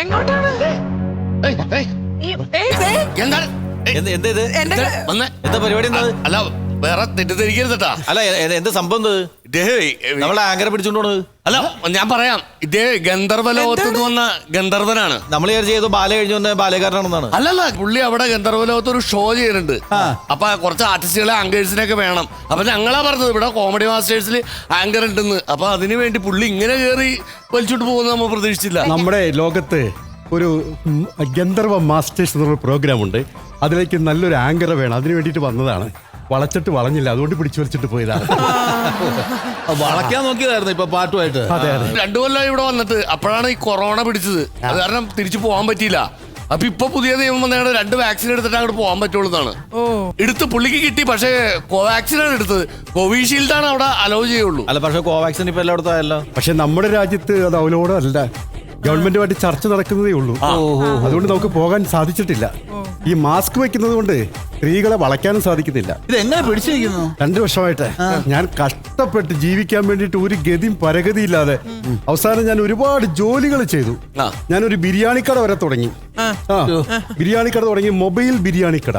എങ്ങോട്ടാണ്? എന്താണ്? എന്ത് എന്ത്. എന്താ പരിപാടി എന്താ അല്ല വേറെ തെറ്റിദ്ധരിക്കരുതട്ടാ അല്ല എ- എ- എന്ത് സംഭവം ഇതേ നമ്മളെ ആങ്കര പിടിച്ചോണ്ട് അല്ല ഞാൻ പറയാം. ഇദ്ദേഹം ഗന്ധർവ ലോകത്ത് നിന്ന് വന്ന ഗന്ധർവനാണ്. നമ്മൾ ചെയ്തു ബാല കഴിഞ്ഞു വന്ന ബാലകാരനാണെന്നാണ്. അല്ലല്ല പുള്ളി അവിടെ ഗന്ധർവ ലോകത്ത് ഒരു ഷോ ചെയ്യുന്നുണ്ട്. അപ്പൊ കുറച്ച് ആർട്ടിസ്റ്റുകളെ ആങ്കേഴ്സിനെ ഒക്കെ വേണം. അപ്പൊ ഞങ്ങളാ പറഞ്ഞത് ഇവിടെ കോമഡി മാസ്റ്റേഴ്സിൽ ആങ്കർ ഉണ്ടെന്ന്. അപ്പൊ അതിനു വേണ്ടി പുള്ളി ഇങ്ങനെ കയറി വലിച്ചോട്ട് പോകുന്നത് നമ്മൾ പ്രതീക്ഷിച്ചില്ല. നമ്മുടെ ലോകത്ത് ഒരു ഗന്ധർവ മാസ്റ്റേഴ്സ് എന്നൊരു പ്രോഗ്രാം ഉണ്ട്. അതിലേക്ക് നല്ലൊരു ആങ്കർ വേണം. അതിനു വേണ്ടിയിട്ട് വന്നതാണ്. വളച്ചിട്ട് വളഞ്ഞില്ല. അതുകൊണ്ട് പിടിച്ചു വലിച്ചിട്ട് പോയതാണ്. വളയ്ക്കാൻ നോക്കിയതായിരുന്നു ഇപ്പൊ പാട്ടുമായിട്ട്. രണ്ടു കൊല്ലം ഇവിടെ വന്നിട്ട് അപ്പോഴാണ് ഈ കൊറോണ പിടിച്ചത്. അത് കാരണം തിരിച്ചു പോകാൻ പറ്റിയില്ല. അപ്പൊ ഇപ്പൊ പുതിയ നിയമം വന്നാണ് രണ്ട് വാക്സിൻ എടുത്തിട്ട് അങ്ങോട്ട് പോകാൻ പറ്റുള്ളൂ എന്നാണ്. എടുത്ത് പുള്ളിക്ക് കിട്ടി പക്ഷേ കോവാക്സിൻ ആണ് എടുത്തത്. കോവിഷീൽഡ് ആണ് അവിടെ അലോ ചെയ്യുള്ളൂ. അല്ല പക്ഷേ കോവാക്സിൻ ഇപ്പൊ എല്ലായിടത്തും ആയല്ലോ. പക്ഷെ നമ്മുടെ രാജ്യത്ത് അത് അവലോടല്ല ഗവൺമെന്റുമായിട്ട് ചർച്ച നടക്കുന്നതേ ഉള്ളൂ. അതുകൊണ്ട് നമുക്ക് പോകാൻ സാധിച്ചിട്ടില്ല. ഈ മാസ്ക് വെക്കുന്നത് കൊണ്ട് സ്ത്രീകളെ വളയ്ക്കാനും സാധിക്കുന്നില്ല. ഇത് എങ്ങനെ പിടിച്ചിരിക്കുന്നു? രണ്ടു വർഷമായിട്ട് ഞാൻ കഷ്ടപ്പെട്ട് ജീവിക്കാൻ വേണ്ടിയിട്ട് ഒരു ഗതിയും പരഗതിയില്ലാതെ അവസാനം ഞാൻ ഒരുപാട് ജോലികൾ ചെയ്തു. ഞാൻ ഞാനൊരു ബിരിയാണി കട വരെ തുടങ്ങി. ബിരിയാണിക്കട ബിരിയാണി കട തുടങ്ങി മൊബൈൽ ബിരിയാണി കട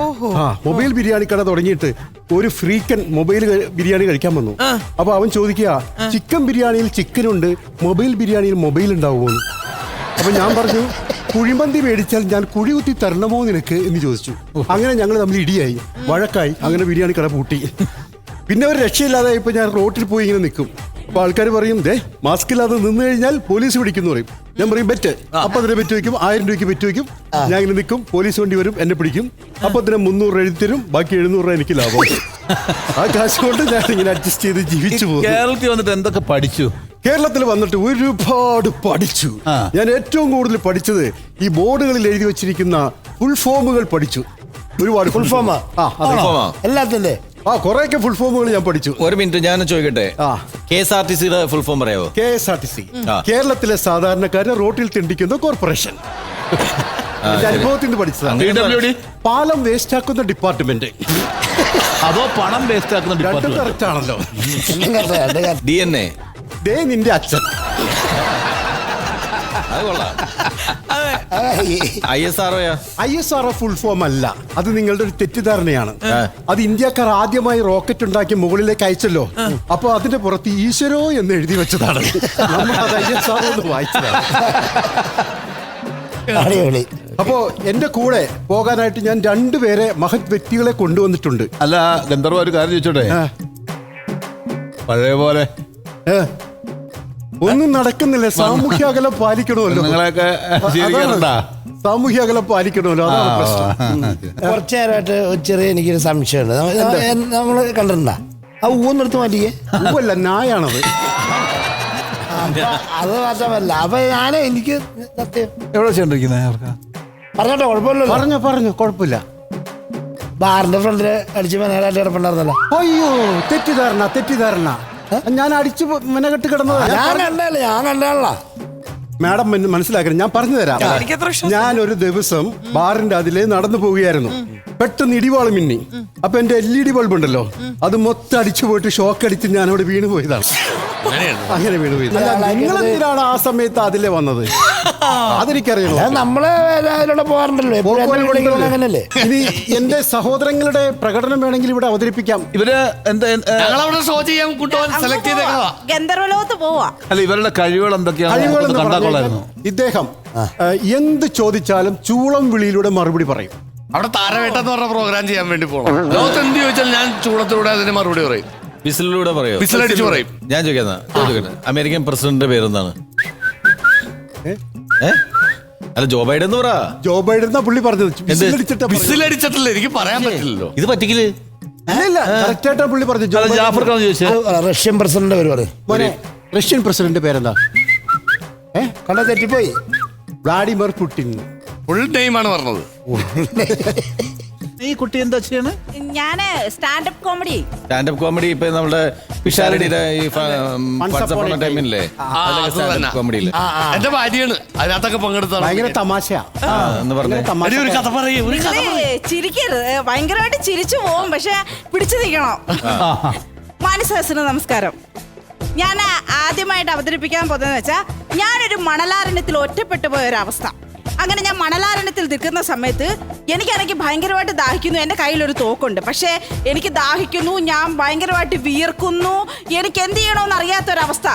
ആ മൊബൈൽ ബിരിയാണി കട തുടങ്ങിയിട്ട് ഒരു ഫ്രീക്കൻ മൊബൈൽ ബിരിയാണി കഴിക്കാൻ വന്നു. അപ്പൊ അവൻ ചോദിക്കുക ചിക്കൻ ബിരിയാണിയിൽ ചിക്കൻ ഉണ്ട് മൊബൈൽ ബിരിയാണിയിൽ മൊബൈൽ ഉണ്ടാവുമോ. അപ്പൊ ഞാൻ പറഞ്ഞു കുഴിമന്തി മേടിച്ചാൽ ഞാൻ കുഴി കുത്തി തരണമോ നിനക്ക്? എന്ന് ചോദിച്ചു. അങ്ങനെ ഞങ്ങൾ തമ്മിൽ ഇടിയായി. വഴക്കായി. അങ്ങനെ ബിരിയാണി കട പൂട്ടി. പിന്നെ ഒരു രക്ഷയില്ലാതെ ഇപ്പൊ ഞാൻ റോട്ടിൽ പോയി ഇങ്ങനെ നിൽക്കും. അപ്പൊ ആൾക്കാർ പറയും ദേ മാസ്ക് ഇല്ലാതെ നിന്ന് കഴിഞ്ഞാൽ പോലീസ് പിടിക്കുന്നു പറയും. ഞാൻ പറയും ബെറ്റ് അപ്പൊ അതിനെ ബെറ്റ് വയ്ക്കും ആയിരം രൂപയ്ക്ക് ബെറ്റ് വയ്ക്കും. ഞാൻ ഇങ്ങനെ നിൽക്കും പോലീസ് വണ്ടി വരും എന്നെ പിടിക്കും. അപ്പൊ അതിനെ മുന്നൂറ് എഴുതി തരും ബാക്കി എഴുന്നൂറ് രൂപ എനിക്ക് ലാഭം. ആ കാശ് കൊണ്ട് ഞാൻ ഇങ്ങനെ അഡ്ജസ്റ്റ് ചെയ്ത് ജീവിച്ചു പോകും കേരളത്തിൽ വന്നിട്ട് എന്തൊക്കെ പഠിച്ചു? കേരളത്തിൽ വന്നിട്ട് ഒരുപാട് പഠിച്ചു. ഞാൻ ഏറ്റവും കൂടുതൽ പഠിച്ചത് ഈ ബോർഡുകളിൽ എഴുതി വെച്ചിരിക്കുന്ന ഫുൾ ഫോമുകൾ പഠിച്ചു. ഒരുപാട് ഫുൾ ഫോം ആ. ഫോമാ? എല്ലാത്തിന്റെ ആ കുറെയൊക്കെ ഫുൾ ഫോമുകൾ ഞാൻ പഠിച്ചു. ഒരു മിനിറ്റ് ഞാൻ ചോദിക്കട്ടെ? ആ. കെ എസ് ആർ ടി സിയുടെ ഫുൾ ഫോം പറയാവോ K S R T C. കേരളത്തിലെ സാധാരണക്കാരെ റോട്ടിൽ തിണ്ടിക്കുന്ന കോർപ്പറേഷൻ. അനുഭവത്തിൽ നിന്ന് പഠിച്ചതാണ്. പാലം വേസ്റ്റ് ആക്കുന്ന ഡിപ്പാർട്ട്മെന്റ് അതോ പണം വേസ്റ്റ് ആക്കുന്ന ഡിപ്പാർട്ട്മെന്റ് കറക്റ്റ് ആണല്ലോ. ഡി എൻ എ ദേ നിന്റെ അച്ഛൻ. അത് കൊള്ളാം. I S ആർഒയാ I S R full form അല്ല. അത് നിങ്ങളുടെ ഒരു തെറ്റിദ്ധാരണയാണ്. അത് ഇന്ത്യക്കാർ ആദ്യമായി റോക്കറ്റ് ഉണ്ടാക്കി മുകളിലേക്ക് അയച്ചല്ലോ. അപ്പൊ അതിന്റെ പുറത്ത് ഈശ്വരോ എന്ന് എഴുതി വെച്ചതാണ്. നമ്മൾ അത് ഐ എസ് ആർ എന്ന് വായിച്ചതാണ്. അടിപൊളി അപ്പോ എന്റെ കൂടെ പോകാനായിട്ട് ഞാൻ രണ്ടുപേരെ മഹത് വ്യക്തികളെ കൊണ്ടുവന്നിട്ടുണ്ട്. അല്ല ഗന്ധർവ ഒരു കാര്യം ചോദിച്ചോട്ടെ. പഴയ പോലെ. ഏ? ഒന്നും നടക്കുന്നില്ല. സാമൂഹ്യ അകലം പാലിക്കണമല്ലോ. നിങ്ങളൊക്കെ സാമൂഹ്യ അകലം പാലിക്കണമല്ലോ. അതാണ് പ്രശ്നം. കുറച്ചു നേരമായിട്ട് ഒരു ചെറിയ എനിക്കൊരു സംശയമുണ്ട്. നമ്മൾ കണ്ടിട്ടുണ്ടാ? ആ ഊന്നെടുത്ത് മാറ്റിയേ ഊവല്ല നായാണത്. അത് മാത്രമല്ല. അപ്പൊ ഞാനേ എനിക്ക് സത്യം. എവിടെ പറഞ്ഞോട്ടെ കുഴപ്പമില്ലല്ലോ. പറഞ്ഞോ പറഞ്ഞു കുഴപ്പമില്ല. ബാറിന്റെ ഫ്രണ്ടിൽ അടിച്ച് മെനേലായിട്ട് കിടപ്പുണ്ടായിരുന്നല്ലോ. അയ്യോ തെറ്റിദ്ധാരണ തെറ്റിദ്ധാരണ. ഞാൻ അടിച്ചു മെനകെട്ട് കിടന്നത്. ഞാൻ മാഡം മന- മനസ്സിലാക്കണം. ഞാൻ പറഞ്ഞു തരാം. ഞാൻ ഒരു ദിവസം ബാറിന്റെ അതിലേ നടന്നു പോവുകയായിരുന്നു പെട്ടെന്ന് ഇടിവാൾ മിന്നി. അപ്പൊ എന്റെ എൽ ഇ ഡി ബൾബ് ഉണ്ടല്ലോ. അത് മൊത്തം അടിച്ചു പോയിട്ട് ഷോക്ക് അടിച്ച് ഞാൻ അവിടെ വീണു പോയതാണ് അങ്ങനെയാണ് അങ്ങനെ വീണ് പോയി നിങ്ങൾ എന്തിനാണ് ആ സമയത്ത് അതിലേ വന്നത്? അതെനിക്കറിയണോ? നമ്മളെ അതിലൂടെ പോകാറുണ്ടല്ലോ. അങ്ങനല്ലേ ഇനി എന്റെ സഹോദരങ്ങളുടെ പ്രകടനം വേണമെങ്കിൽ ഇവിടെ അവതരിപ്പിക്കാം. ഇവർ എന്താ ഷോ ചെയ്യാൻ സെലക്ട് ചെയ്തേക്കണതാ. ഗന്ധർവലോകത്ത് പോവാ. അല്ല ഇവരുടെ കഴിവുകൾ എന്തൊക്കെയാണ്? ഇദ്ദേഹം എന്ത് ചോദിച്ചാലും ചൂളം വിളിയിലൂടെ മറുപടി പറയും. അവിടെ താരവേട്ട എന്ന് പറഞ്ഞ പ്രോഗ്രാം ചെയ്യാൻ വേണ്ടി പോകണം ലോകത്ത് എന്ത് ചോദിച്ചാൽ ഞാൻ ചൂളത്തിലൂടെ അതിന് മറുപടി പറയും. വിസിലൂടെ പറയും? വിസിലടിച്ച് പറയും. ഞാൻ ചോദിക്കുന്ന അമേരിക്കൻ പ്രസിഡന്റിന്റെ പേരെന്താണ്? അല്ല ജോ ബൈഡൻ എന്ന് പറ. ജോ ബൈഡൻ എന്നാ പുള്ളി പറഞ്ഞത്. വിസിലടിച്ചിട്ടാ പറഞ്ഞത്. വിസിലടിച്ചിട്ടില്ല എനിക്ക് പറയാൻ പറ്റില്ലല്ലോ. ഇത് പറ്റിക്കിൽ ഇല്ല, ഇല്ല കറക്റ്റ് ആയിട്ടാ പുള്ളി പറഞ്ഞു ജോ അല്ല ബൈഡൻ. ജാഫർ ഖാൻ ചോദിച്ചത് റഷ്യൻ പ്രസിഡന്റ് പേര് മോനെ റഷ്യൻ പ്രസിഡന്റ് പേരെന്താ? ഏ കണ്ട തെറ്റിപ്പോയി. Vladimir Putin. ഫുൾ ആണ് പറഞ്ഞത്. ഈ കുട്ടി എന്താ ചെയ്യണേ? ഞാൻ സ്റ്റാൻഡപ്പ് കോമഡി സ്റ്റാൻഡപ്പ് കോമഡി ഇപ്പൊ നമ്മുടെ പിഷാരടിയുടെ ഈ. ടൈമില്ലേ. എന്റെ ഭാര്യയാണ്. അതിനകത്തൊക്കെ പങ്കെടുത്താണ് ഭയങ്കര തമാശയാ. എന്ന് പറഞ്ഞേ. ഒരു കഥ പറയൂ ഒരു കഥ ചിരിക്കരുത്. ഭയങ്കരമായിട്ട് ചിരിച്ചു പോവും പക്ഷെ പിടിച്ചു നിൽക്കണം. മാനസഹസിന് നമസ്കാരം. ഞാൻ ആദ്യമായിട്ട് അവതരിപ്പിക്കാൻ പോകുന്നതെന്ന് വെച്ചാൽ ഞാനൊരു മണലാരണ്യത്തിൽ ഒറ്റപ്പെട്ടു പോയ ഒരു അവസ്ഥ അങ്ങനെ ഞാൻ മണലാരണ്യത്തിൽ നിൽക്കുന്ന സമയത്ത് എനിക്കാണെങ്കിൽ ഭയങ്കരമായിട്ട് ദാഹിക്കുന്നു. എന്റെ കയ്യിലൊരു തോക്കുണ്ട്. പക്ഷേ എനിക്ക് ദാഹിക്കുന്നു ഞാൻ ഭയങ്കരമായിട്ട് വിയർക്കുന്നു. എനിക്ക് എന്ത് ചെയ്യണമെന്ന് അറിയാത്തൊരവസ്ഥ.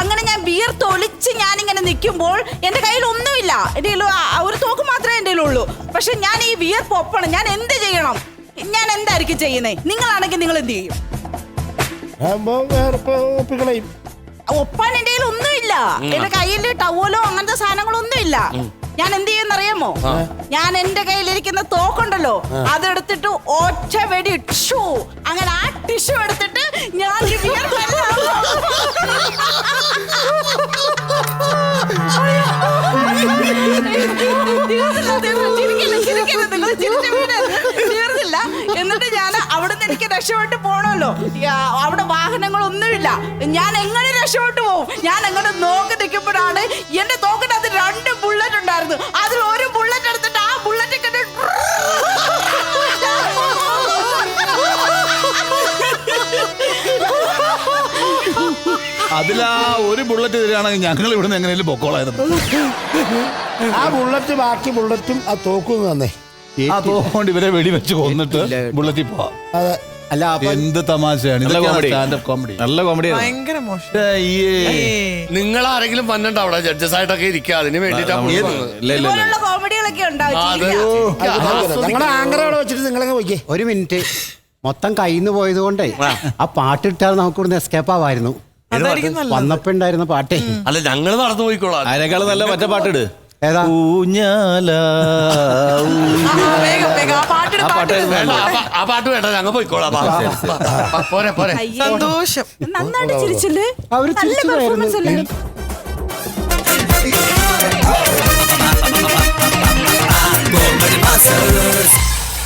അങ്ങനെ ഞാൻ വിയർത്തൊലിച്ച് ഞാനിങ്ങനെ നിൽക്കുമ്പോൾ എന്റെ കയ്യിൽ ഒന്നുമില്ല എന്റെ കയ്യിൽ ഒരു തോക്ക് മാത്രമേ എന്റെ ഉള്ളൂ പക്ഷെ ഞാൻ ഈ വിയർപ്പ് ഒപ്പണം. ഞാൻ എന്ത് ചെയ്യണം? ഞാൻ എന്തായിരിക്കും ചെയ്യുന്നത് നിങ്ങളാണെങ്കിൽ നിങ്ങൾ എന്ത് ചെയ്യും? ഒപ്പാൻ എന്റെ കയ്യിൽ ഒന്നുമില്ല എന്റെ കയ്യിൽ ടവലോ അങ്ങനത്തെ സാധനങ്ങളൊന്നും ഇല്ല ഞാൻ എന്ത് ചെയ്യുന്ന അറിയാമോ ഞാൻ എന്റെ കയ്യിലിരിക്കുന്ന തോക്കുണ്ടല്ലോ അതെടുത്തിട്ട് ഒറ്റ വെടി ഷൂ അങ്ങനെ ആ ടിഷ്യൂ എടുത്തിട്ട് ഞാൻ എന്നിട്ട് ഞാൻ അവിടുന്ന് എനിക്ക് രക്ഷപ്പെട്ട്. യാ, അവിടെ വാഹനങ്ങളൊന്നുമില്ല. ഞാൻ എങ്ങനെ രക്ഷപ്പെട്ടു പോകും ഞാൻ എങ്ങനെ നോക്കി നിൽക്കുമ്പോഴാണ് എന്റെ തോക്കിനകത്ത് രണ്ട് ബുള്ളറ്റ് ഉണ്ടായിരുന്നു. അതിൽ ഒരു ബുള്ളറ്റ് എടുത്തിട്ട് ആ ബുള്ളറ്റ് അതിലാ ഒരു ബുള്ളറ്റ് തരികയാണെങ്കിൽ ഞങ്ങൾ ഇവിടുന്ന് എങ്ങനെയും പൊക്കോളായിരുന്നു. ആ ബുള്ളറ്റ് ബാക്കി ബുള്ളറ്റും ആ തോക്കും തന്നെ. ആ തോക്കൊണ്ട് ഇവരെ വെടിവെച്ച് കൊന്നിട്ട് ബുള്ളറ്റിൽ പോവാം. അതെ. അല്ല അപ്പൊ എന്ത് തമാശയാണ്? ഇതൊക്കെയാണ് കോമഡി സ്റ്റാൻഡപ്പ് കോമഡി നല്ല കോമഡി ഭയങ്കര മോശം. നിങ്ങൾ ആരെങ്കിലും വന്നിട്ട് അവിടെ? ജഡ്ജസ് ആയിട്ടൊക്കെ ഇരിക്കുക അതിന് വേണ്ടിട്ടാണ് കോമഡികളൊക്കെ ഉണ്ടാവും ആ, അത് ചിരിക്കാം. ഞങ്ങളുടെ ആങ്കറ അവിടെ വെച്ചിട്ട് നിങ്ങളങ്ങ് പോയിക്കേ. ഒരു മിനിറ്റ്. മൊത്തം കയ്യിന്ന് നിന്ന് പോയത് കൊണ്ടേ ആ. പാട്ടിട്ടാൽ നമുക്ക് ഇവിടുന്ന് എസ്കേപ്പ് ആവായിരുന്നു. വന്നപ്പോ ഉണ്ടായിരുന്ന പാട്ടേ. അല്ല ഞങ്ങൾ നടന്നു പോയിക്കോളാം. അതിനേക്കാൾ നല്ല മറ്റേ പാട്ടിട്. ഏതാ? ഊഞ്ഞാല ആ പാട്ട് വേണ്ട ഞങ്ങൾ പോയിക്കോളാം പോരെ പോരെ സന്തോഷം നന്നായിട്ട് ചിരിച്ചില്ലേ അവർ നല്ല പെർഫോമൻസ് അല്ലേ